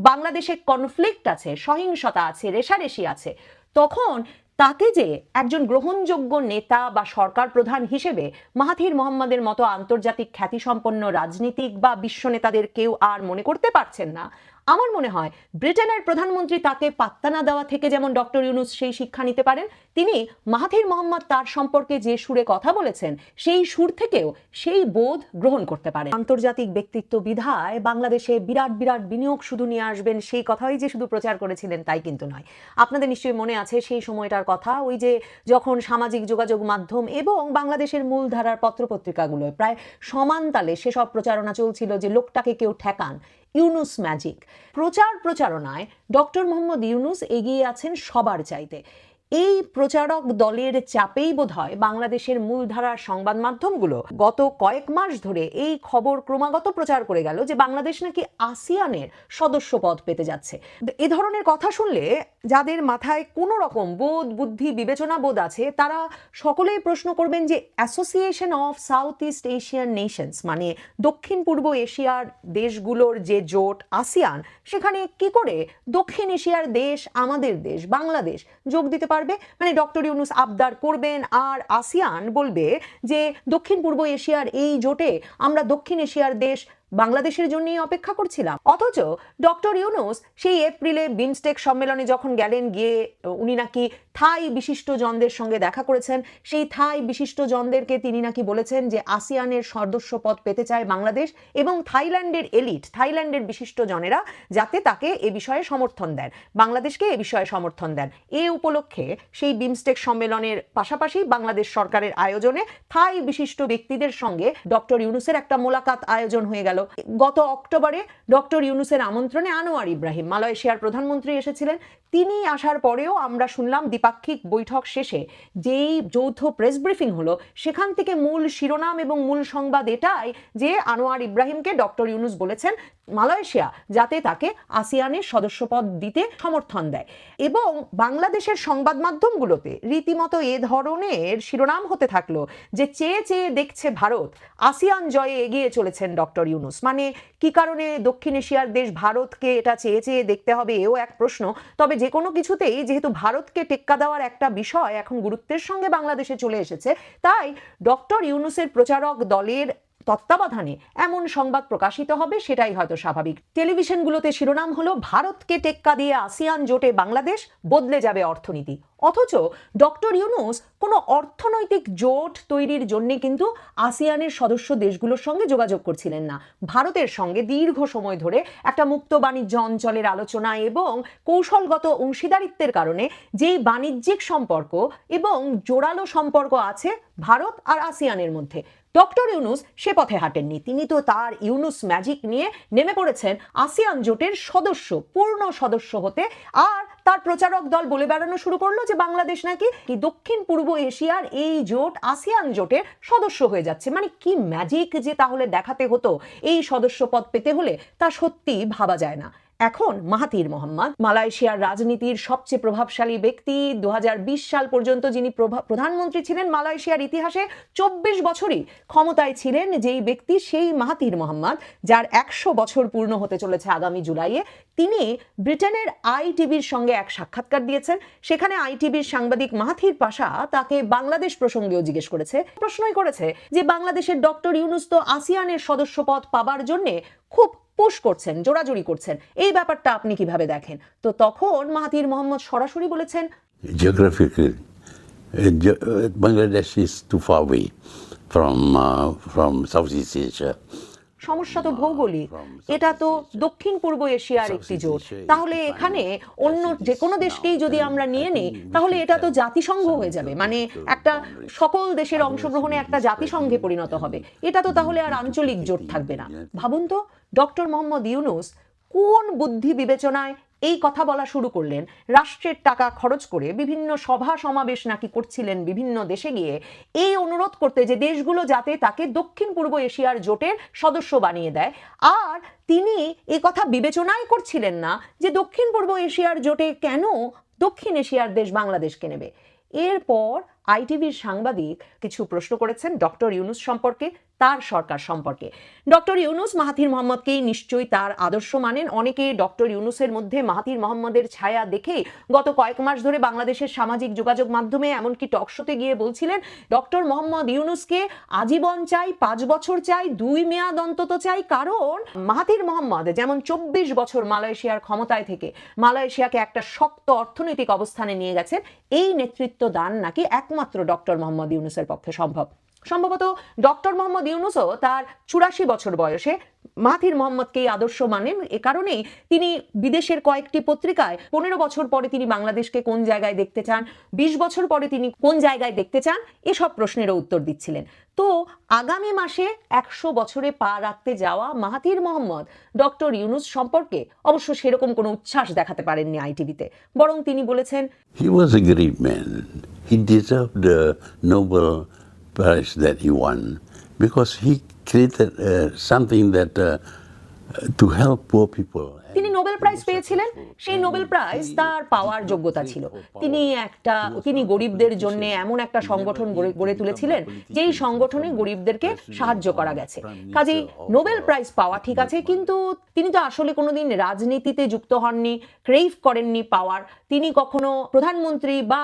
বাংলাদেশে কনফ্লিক্ট আছে, সহিংসতা আছে, রেশারেশি আছে, তখন তাকে যে একজন গ্রহণযোগ্য নেতা বা সরকার প্রধান হিসেবে মাহাথির মোহাম্মদের মতো আন্তর্জাতিক খ্যাতিসম্পন্ন রাজনীতিক বা বিশ্ব নেতাদের কেউ আর মনে করতে পারছেন না আমার মনে হয় ব্রিটেনের প্রধানমন্ত্রী তাকে পাত্তা না দেওয়া থেকে যেমন ডক্টর ইউনুস সেই শিক্ষা নিতে পারেন, তিনি মাহাথির মোহাম্মদ তার সম্পর্কে যে সুরে কথা বলেছেন, সেই সুর থেকেও সেই বোধ গ্রহণ করতে পারে আন্তর্জাতিক ব্যক্তিত্ব বিধায় বাংলাদেশে বিরাট বিরাট বিনিয়োগ শুধু নিয়ে আসবেন, সেই কথাই যে শুধু প্রচার করেছিলেন তাই কিন্তু নয়। আপনাদের নিশ্চয়ই মনে আছে সেই সময়টার কথা, ওই যে যখন সামাজিক যোগাযোগ মাধ্যম এবং বাংলাদেশের মূলধারার পত্রপত্রিকাগুলোয় প্রায় সমান তালে সেসব প্রচারণা চলছিল যে লোকটাকে কেউ ঠেকান ইউনুস ম্যাজিক প্রচার প্রচারণায় ডক্টর মোহাম্মদ ইউনুস এগিয়ে আছেন সবার চাইতে। এই প্রচারক দলের চাপেই বোধ হয় বাংলাদেশের মূলধারার সংবাদ মাধ্যমগুলো গত কয়েক মাস ধরে এই খবর ক্রমাগত প্রচার করে গেল যে বাংলাদেশ নাকি আসিয়ানের সদস্য পদ পেতে যাচ্ছে। এ ধরনের কথা শুনলে যাদের মাথায় কোনো রকম বোধ, বুদ্ধি, বিবেচনা বোধ আছে, তারা সকলেই প্রশ্ন করবেন যে association of south east Asian nations মানে দক্ষিণ পূর্ব এশিয়ার দেশগুলোর যে জোট আসিয়ান, সেখানে কি করে দক্ষিণ এশিয়ার দেশ, আমাদের দেশ, বাংলাদেশ যোগ দিতে পারবে? মানে ডক্টর ইউনুস আবদার করবেন। আর আসিয়ান বলবে যে, দক্ষিণ পূর্ব এশিয়ার এই জোটে আমরা দক্ষিণ এশিয়ার দেশ বাংলাদেশের জন্যই অপেক্ষা করছিলাম। অথচ ডক্টর ইউনুস সেই এপ্রিলে বিমস্টেক সম্মেলনে যখন গেলেন, গিয়ে উনি নাকি থাই বিশিষ্ট জনদের সঙ্গে দেখা করেছেন। সেই থাই বিশিষ্ট জনদেরকে তিনি নাকি বলেছেন যে আসিয়ানের সদস্য পদ পেতে চায় বাংলাদেশ এবং থাইল্যান্ডের এলিট, থাইল্যান্ডের বিশিষ্ট জনেরা যাতে তাকে এ বিষয়ে সমর্থন দেন, বাংলাদেশকে এ বিষয়ে সমর্থন দেন। এ উপলক্ষে সেই বিমস্টেক সম্মেলনের পাশাপাশি বাংলাদেশ সরকারের আয়োজনে থাই বিশিষ্ট ব্যক্তিদের সঙ্গে ডক্টর ইউনুসের একটা মোলাকাত আয়োজন হয়ে গেল। গত অক্টোবরে ডক্টর ইউনুসের আমন্ত্রণে আনোয়ার ইব্রাহিম মালয়েশিয়ার প্রধানমন্ত্রী এসেছিলেন। তিনি আসার পরেও আমরা শুনলাম দ্বিপাক্ষিক বৈঠক শেষে যেই যৌথ প্রেস ব্রিফিং হলো, সেখান থেকে মূল শিরোনাম এবং মূল সংবাদ এটাই যে আনোয়ার ইব্রাহিমকে ডক্টর ইউনুস বলেছেন মালয়েশিয়া যাতে তাকে আসিয়ানের সদস্যপদ দিতে সমর্থন দেয়। এবং বাংলাদেশের সংবাদ মাধ্যমগুলোতে রীতিমতো এ ধরনের শিরোনাম হতে থাকল যে চেয়ে চেয়ে দেখছে ভারত আসিয়ান জয়ে এগিয়ে চলেছেন ডক্টর ইউনুস। মানে কি কারণে দক্ষিণ এশিয়ার দেশ ভারতকে এটা চেয়ে চেয়ে দেখতে হবে, এও এক প্রশ্ন। তবে যে কোনো কিছুতেই যেহেতু ভারতকে টেক্কা দেওয়ার একটা বিষয় এখন গুরুত্বের সঙ্গে বাংলাদেশে চলে এসেছে, তাই ডক্টর ইউনুসের প্রচারক দলের তত্ত্বাবধানে এমন সংবাদ প্রকাশিত হবে সেটাই হয়তো স্বাভাবিক। টেলিভিশনগুলোতে শিরোনাম হলো, ভারতকে টেক্কা দিয়ে আসিয়ান জোটে বাংলাদেশ বদলে যাবে অর্থনীতি। অথচ ডক্টর ইউনুস কোনো অর্থনৈতিক জোট তৈরির জন্য কিন্তু আসিয়ানের সদস্য দেশগুলোর সঙ্গে যোগাযোগ করছিলেন না। ভারতের সঙ্গে দীর্ঘ সময় ধরে একটা মুক্ত বাণিজ্য অঞ্চলের আলোচনা এবং কৌশলগত অংশীদারিত্বের কারণে যেই বাণিজ্যিক সম্পর্ক এবং জোরালো সম্পর্ক আছে ভারত আর আসিয়ানের মধ্যে। ডক্টর ইউনুস সে পথে হাঁটেননি। তিনি তো তার ইউনুস ম্যাজিক নিয়ে নেমে পড়েছেন আসিয়ান জোটের সদস্য, পূর্ণ সদস্য হতে। আর তার প্রচারক দল বলে বেড়ানো শুরু করল যে বাংলাদেশ নাকি দক্ষিণ পূর্ব এশিয়ার এই জোট, আসিয়ান জোটের সদস্য হয়ে যাচ্ছে। মানে কি ম্যাজিক যে তাহলে দেখাতে হতো? এই সদস্য পদ পেতে হলে তা সত্যি ভাবা যায় না। এখন মাহাতির মোহাম্মদ। মালয়েশিয়ার রাজনীতির সবচেয়ে প্রভাবশালী ব্যক্তি দু সাল পর্যন্ত যিনি প্রধানমন্ত্রী ছিলেন, মালয়েশিয়ার ইতিহাসে চব্বিশ বছরই ক্ষমতায় ছিলেন যেই ব্যক্তি সেই মাহাতির মোহাম্মদ, যার একশো বছর পূর্ণ হতে চলেছে আগামী জুলাইয়ে। তিনি ব্রিটেনের আইটিভির সঙ্গে এক সাক্ষাৎকার দিয়েছেন। সেখানে আইটিভির সাংবাদিক মাহাথির পাশা তাকে বাংলাদেশ প্রসঙ্গেও জিজ্ঞেস করেছে। প্রশ্নই করেছে যে, বাংলাদেশের ডক্টর ইউনুস তো আসিয়ানের সদস্যপদ পাবার জন্যে খুব পুশ করছেন, জোরাজুরি করছেন। এই ব্যাপারটা আপনি কীভাবে দেখেন? তো তখন মাহাতির মোহাম্মদ সরাসরি বলেছেন geographical Bangladesh is too far from from south east সমস্যা তো ভৌগোলিক। এটা তো দক্ষিণ পূর্ব এশিয়ার একটি জোট। তাহলে এখানে অন্য যে কোনো দেশকেই যদি আমরা নিয়ে নিই তাহলে এটা তো জাতিসংঘ হয়ে যাবে। মানে একটা সকল দেশের অংশগ্রহণে একটা জাতিসংঘে পরিণত হবে। এটা তো তাহলে আর আঞ্চলিক জোট থাকবে না। ভাবুন তো ডক্টর মোহাম্মদ ইউনুস কোন বুদ্ধি বিবেচনায় এই কথা বলা শুরু করলেন। রাষ্ট্রের টাকা খরচ করে বিভিন্ন সভা সমাবেশ নাকি করছিলেন বিভিন্ন দেশে গিয়ে। এই অনুরোধ করতে যে দেশগুলো যাতে তাকে দক্ষিণ পূর্ব এশিয়ার জোটের সদস্য বানিয়ে দেয়, আর তিনি এ কথা বিবেচনাই করছিলেন না যে দক্ষিণ পূর্ব এশিয়ার জোটে কেন দক্ষিণ এশিয়ার দেশ বাংলাদেশকে নেবে। এরপর আইটিভির সাংবাদিক কিছু প্রশ্ন করেছেন ডক্টর ইউনুস সম্পর্কে। তার সরকার সম্পর্কে। ডক্টর ইউনুস মাহাথির মোহাম্মদকেই নিশ্চয়ই তার আদর্শ মানেন। অনেকে ডক্টর ইউনুসের মধ্যে মাহাথির মোহাম্মদের ছায়া দেখেই গত কয়েক মাস ধরে বাংলাদেশের সামাজিক যোগাযোগ মাধ্যমে, এমনকি টকশোতে গিয়ে বলছিলেন, ডক্টর মোহাম্মদ ইউনুসকে আজীবন চাই, পাঁচ বছর চাই, দুই মেয়াদ অন্তত চাই। কারণ মাহাথির মোহাম্মদ যেমন চব্বিশ বছর মালয়েশিয়ার ক্ষমতায় থেকে মালয়েশিয়াকে একটা শক্ত অর্থনৈতিক অবস্থানে নিয়ে গেছেন, এই নেতৃত্ব দান নাকি একমাত্র ডক্টর মোহাম্মদ ইউনুসের পক্ষে সম্ভব? সম্ভবত ডক্টর মোহাম্মদ ইউনুসও তার চুরাশি বছর বয়সে মাহাথির মোহাম্মদকেই আদর্শ মানেন এ কারণেই তিনি বিদেশের কয়েকটি পত্রিকায় পনেরো বছর পরে তিনি বাংলাদেশকে কোন জায়গায় দেখতে চান, বিশ বছর পরে তিনি কোন জায়গায় দেখতে চান, এসব প্রশ্নেরও উত্তর দিচ্ছিলেন তো আগামী মাসে একশো বছরে পা রাখতে যাওয়া মাহাথির মোহাম্মদ ডক্টর ইউনুস সম্পর্কে অবশ্য সেরকম কোনো উচ্ছ্বাস দেখাতে পারেননি আইটিভিতে, বরং তিনি বলেছেন, He was a great man. He deserved the Nobel Prize that he won because he created uh, something that uh, to help poor people. তিনি নোবেল প্রাইজ পেয়েছিলেন। সেই নোবেল প্রাইজ তার পাওয়ার যোগ্যতা ছিল। তিনি একটা তিনি গরিবদের জন্য এমন একটা সংগঠন গড়ে তুলেছিলেন যেই সংগঠনে গরিবদেরকে সাহায্য করা গেছে। কাজেই নোবেল প্রাইজ পাওয়া ঠিক আছে কিন্তু তিনি তো আসলে কোনোদিন রাজনীতিতে যুক্ত হননি ক্রেইভ করেননি পাওয়ার। তিনি কখনো প্রধানমন্ত্রী বা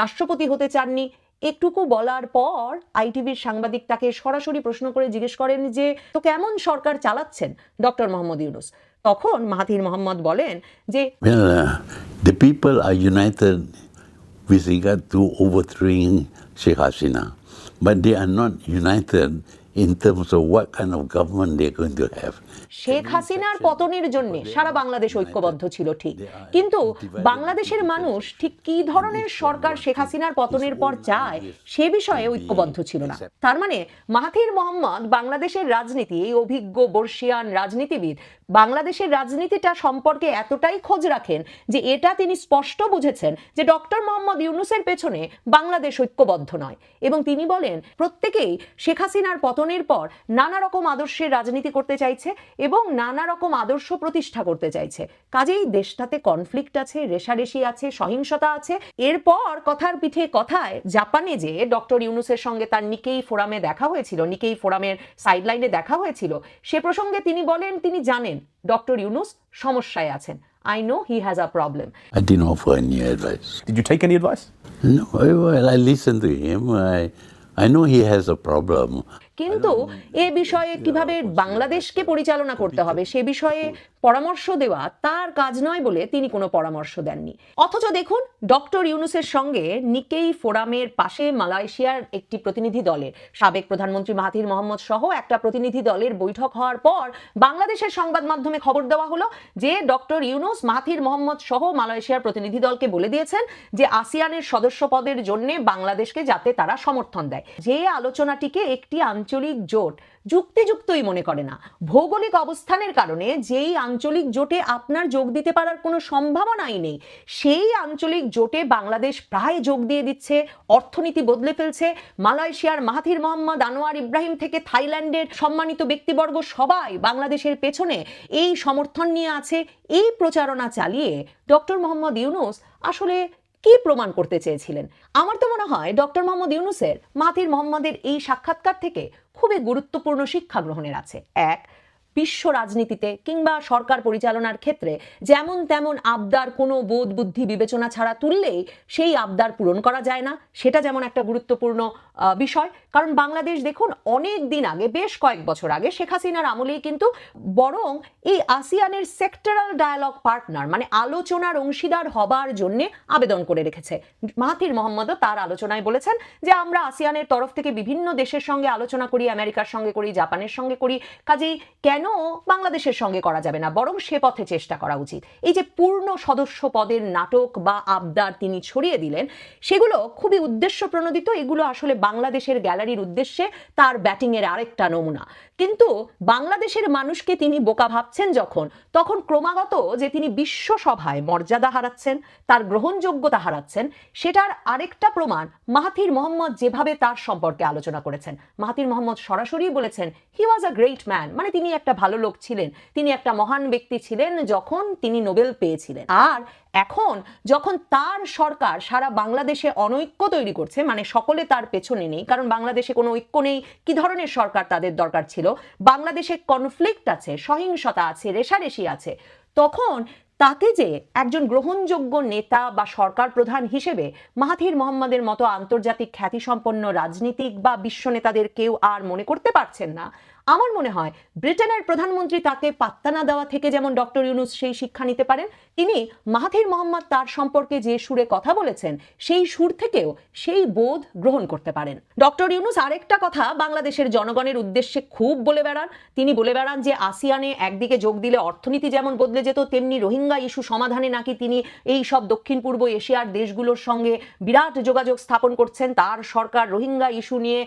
রাষ্ট্রপতি হতে চাননি। একটুকু বলার পর আইটিভির সাংবাদিক তাকে সরাসরি প্রশ্ন করে জিজ্ঞেস করেন যে তো কেমন সরকার চালাচ্ছেন ডক্টর মোহাম্মদ ইউনুস? তখন মাহাথির মোহাম্মদ বলেন যে the people are united with regard with regard Sheikh Hasina but Hasina, আর not united in terms of what kind of government they're going to have. Sheikh হাসিনার পতনের জন্য সারা বাংলাদেশ ঐক্যবদ্ধ ছিল ঠিক। কিন্তু বাংলাদেশের মানুষ ঠিক কি ধরনের সরকার শেখ হাসিনার পতনের পর চায় সে বিষয়ে ঐক্যবদ্ধ ছিল না। তার মানে মাহাথির মোহাম্মদ বাংলাদেশের রাজনীতি এই অভিজ্ঞ বর্ষিয়ান রাজনীতিবিদ বাংলাদেশের রাজনীতিটা সম্পর্কে এতটাই খোঁজ রাখেন যে এটা তিনি স্পষ্ট বুঝেছেন যে ডক্টর মোহাম্মদ ইউনুসের পেছনে বাংলাদেশ ঐক্যবদ্ধ নয়। এবং তিনি বলেন প্রত্যেকেই শেখ হাসিনার পতনের পর নানা রকম আদর্শের রাজনীতি করতে চাইছে এবং নানা রকম আদর্শ প্রতিষ্ঠা করতে চাইছে কাজেই দেশটাতে কনফ্লিক্ট আছে রেশারেশি আছে সহিংসতা আছে এরপর কথার পিঠে কথায় জাপানে যে ডক্টর ইউনুসের সঙ্গে তার নিকেই ফোরামে দেখা হয়েছিল নিকেই ফোরামের সাইডলাইনে দেখা হয়েছিল সে প্রসঙ্গে তিনি বলেন তিনি জানেন ডক্টর ইউনুস সমস্যায় আছেন I know he has a problem I didn't offer any advice. Did you take any advice? No, I- well, I listened to him. I, I know he has a problem. কিন্তু এ বিষয়ে কীভাবে বাংলাদেশকে পরিচালনা করতে হবে সে বিষয়ে পরামর্শ দেওয়া তার কাজ নয় বলে তিনি কোনো পরামর্শ দেননি। অথচ দেখুন ডক্টর ইউনুসের সঙ্গে নিকেই ফোরামের পাশে মালয়েশিয়ার একটি প্রতিনিধি দলের সাবেক প্রধানমন্ত্রী মাহাথির মোহাম্মদ সহ একটা প্রতিনিধি দলের বৈঠক হওয়ার পর বাংলাদেশের সংবাদ মাধ্যমে খবর দেওয়া হলো যে ডক্টর ইউনুস মাহাথির মোহাম্মদ সহ মালয়েশিয়ার প্রতিনিধি দলকে বলে দিয়েছেন যে আসিয়ানের সদস্য পদের জন্য বাংলাদেশকে যাতে তারা সমর্থন দেয়। যে আলোচনাটিকে একটি আঞ্চলিক জোট যুক্তিযুক্তই মনে করে না। ভৌগোলিক অবস্থানের কারণে যেই আঞ্চলিক জোটে আপনার যোগ দিতে পারার কোনো সম্ভাবনাই নেই, সেই আঞ্চলিক জোটে বাংলাদেশ প্রায় যোগ দিয়ে দিচ্ছে, অর্থনীতি বদলে ফেলছে, মালয়েশিয়ার মাহাথির মোহাম্মদ আনোয়ার ইব্রাহিম থেকে থাইল্যান্ডের সম্মানিত ব্যক্তিবর্গ সবাই বাংলাদেশের পেছনে এই সমর্থন নিয়ে আছে, এই প্রচারণা চালিয়ে ডক্টর মোহাম্মদ ইউনুস আসলে কি প্রমাণ করতে চেয়েছিলেন? আমার তো মনে হয় ডক্টর মোহাম্মদ ইউনুসের, মাতির মোহাম্মদের এই সাক্ষাৎকার থেকে খুবই গুরুত্বপূর্ণ শিক্ষা গ্রহণের আছে। এক, বিশ্ব রাজনীতিতে কিংবা সরকার পরিচালনার ক্ষেত্রে যেমন তেমন আবদার কোনো বোধ বুদ্ধি বিবেচনা ছাড়া তুললেই সেই আবদার পূরণ করা যায় না। সেটা যেমন একটা গুরুত্বপূর্ণ বিষয়। কারণ বাংলাদেশ দেখুন, অনেক দিন আগে, বেশ কয়েক বছর আগে, শেখ হাসিনার আমলেই কিন্তু বরং এই আসিয়ানের সেক্টরাল ডায়ালগ পার্টনার মানে আলোচনার অংশীদার হবার জন্য আবেদন করে রেখেছে। মাহাথির মোহাম্মদও তার আলোচনায় বলেছেন যে, আমরা আসিয়ানের তরফ থেকে বিভিন্ন দেশের সঙ্গে আলোচনা করি, আমেরিকার সঙ্গে করি, জাপানের সঙ্গে করি, কাজেই কেন বাংলাদেশের সঙ্গে করা যাবে না? বরং সে পথে চেষ্টা করা উচিত। এই যে পূর্ণ সদস্য পদের নাটক বা আবদার তিনি ছড়িয়ে দিলেন, সেগুলো খুবই উদ্দেশ্য প্রণোদিত, এগুলো আসলে বাংলাদেশের গ্যালারির উদ্দেশ্যে তার ব্যাটিংয়ের আরেকটা নমুনা। কিন্তু বাংলাদেশের মানুষকে তিনি বোকা ভাবছেন যখন, তখন ক্রমাগত যে তিনি বিশ্বসভায় মর্যাদা হারাচ্ছেন, তার গ্রহণযোগ্যতা হারাচ্ছেন, সেটার আরেকটা প্রমাণ মাহাথির মোহাম্মদ যেভাবে তার সম্পর্কে আলোচনা করেছেন। মাহাথির মোহাম্মদ সরাসরি বলেছেন হি ওয়াজ আ গ্রেট ম্যান মানে তিনি একটা ভালো লোক ছিলেন। তিনি একটা মহান ব্যক্তি ছিলেন যখন তিনি নোবেল পেয়েছিলেন। আর এখন যখন তার সরকার সারা বাংলাদেশে অনৈক্য তৈরি করছে মানে সকলে তার পেছনে নেই, কারণ বাংলাদেশে কোনো ঐক্য নেই, কি ধরনের সরকার তাদের দরকার ছিল? বাংলাদেশে কনফ্লিক্ট আছে, সহিংসতা আছে, রেশারেশি আছে, তখন তাকে যে একজন গ্রহণযোগ্য নেতা বা সরকার প্রধান হিসেবে মাহাথির মোহাম্মদের মতো আন্তর্জাতিক খ্যাতিসম্পন্ন রাজনীতিক বা বিশ্ব নেতাদের কেউ আর মনে করতে পারছেন না আমার মনে হয় ব্রিটেনের প্রধানমন্ত্রী তাকে পাত্তা না দেওয়া থেকে যেমন ডক্টর ইউনুস সেই শিক্ষা নিতে পারেন, তিনি মাহাথির মোহাম্মদ তার সম্পর্কে যে সুরে কথা বলেছেন, সেই সুর থেকেও সেই বোধ গ্রহণ করতে পারেন। ডক্টর ইউনুস আরেকটা কথা, বাংলাদেশের জনগণের উদ্দেশ্যে খুব বলে বেড়ান। তিনি বলে বেড়ান যে আসিয়ানে একদিকে যোগ দিলে অর্থনীতি যেমন বদলে যেত, তেমনি রোহিঙ্গা ইস্যু সমাধানে নাকি তিনি এই সব দক্ষিণ পূর্ব এশিয়ার দেশগুলোর সঙ্গে বিরাট যোগাযোগ স্থাপন করছেন। তার সরকার রোহিঙ্গা ইস্যু নিয়ে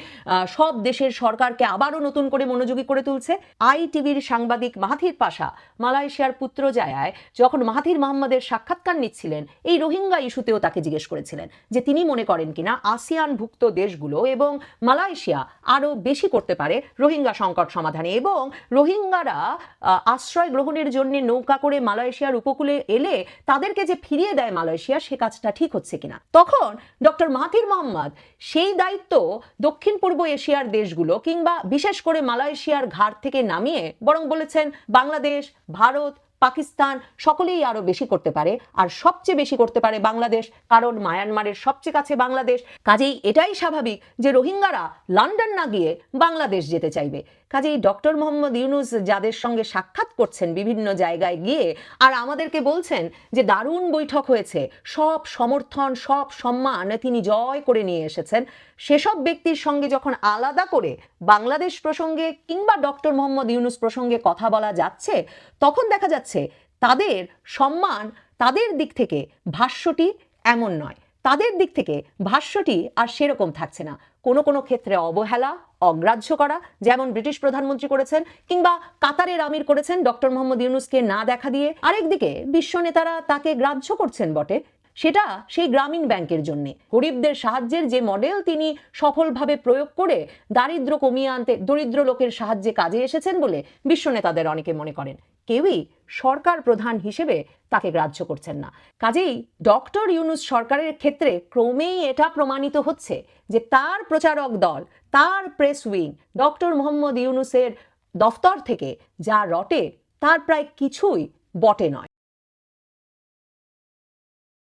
সব দেশের সরকারকে আবারও নতুন করে মনোযোগী করে তুলছে আই টিভির সাংবাদিক মাহাথির পাশা। মালয়েশিয়ার পুত্র জায়ায় যখন মাহাথির মোহাম্মদের সাক্ষাৎকার নিচ্ছিলেন, এই রোহিঙ্গা ইস্যুতেও তাকে জিজ্ঞেস করেছিলেন যে তিনি মনে করেন কিনা আসিয়ানভুক্ত দেশগুলো এবং মালয়েশিয়া আরও বেশি করতে পারে রোহিঙ্গা সংকট সমাধানে এবং রোহিঙ্গারা আশ্রয় গ্রহণের জন্য নৌকা করে মালয়েশিয়ার উপকূলে এলে তাদেরকে যে ফিরিয়ে দেয় মালয়েশিয়া, সে কাজটা ঠিক হচ্ছে কিনা। তখন ডক্টর মাহাথির মোহাম্মদ সেই দায়িত্ব দক্ষিণ পূর্ব এশিয়ার দেশগুলো কিংবা বিশেষ করে মালয়েশিয়ার ঘাট থেকে নামিয়ে বরং বলেছেন বাংলাদেশ ভারত পাকিস্তান সকলেই আরও বেশি করতে পারে আর সবচেয়ে বেশি করতে পারে বাংলাদেশ, কারণ মায়ানমারের সবচেয়ে কাছে বাংলাদেশ। কাজেই এটাই স্বাভাবিক যে রোহিঙ্গারা লন্ডন না গিয়ে বাংলাদেশ যেতে চাইবে। কাজেই ডক্টর মোহাম্মদ ইউনুস যাদের সঙ্গে সাক্ষাৎ করছেন বিভিন্ন জায়গায় গিয়ে, আর আমাদেরকে বলছেন যে দারুণ বৈঠক হয়েছে, সব সমর্থন, সব সম্মান তিনি জয় করে নিয়ে এসেছেন। সেসব ব্যক্তির সঙ্গে যখন আলাদা করে বাংলাদেশ প্রসঙ্গে কিংবা ডক্টর মোহাম্মদ ইউনুস প্রসঙ্গে কথা বলা যাচ্ছে, তখন দেখা যাচ্ছে তাদের সম্মান তাদের দিক থেকে ভাষ্যটি এমন নয়। তাদের দিক থেকে ভাষ্যটি আর সেরকম থাকছে না। কোনো কোনো ক্ষেত্রে অবহেলা, অগ্রাহ্য করা, যেমন ব্রিটিশ প্রধানমন্ত্রী করেছেন কিংবা কাতারের আমির করেছেন ডক্টর মোহাম্মদ ইউনুসকে না দেখা দিয়ে আরেকদিকে বিশ্ব নেতারা তাকে গ্রাহ্য করছেন বটে সেটা সেই গ্রামীণ ব্যাংকের জন্য। গরিবদের সাহায্যের যে মডেল তিনি সফলভাবে প্রয়োগ করে দারিদ্র কমিয়ে আনতে, দরিদ্র লোকের সাহায্যে কাজে এসেছেন বলে বিশ্ব নেতাদের অনেকে মনে করেন। কেউই সরকার প্রধান হিসেবে তাকে গ্রাহ্য করছেন না। কাজেই ডক্টর ইউনুস সরকারের ক্ষেত্রে ক্রমেই এটা প্রমাণিত হচ্ছে যে তার প্রচারক দল, তার প্রেস উইং ডক্টর মোহাম্মদ ইউনুসের দফতর থেকে যা রটে তার প্রায় কিছুই বটে নয়।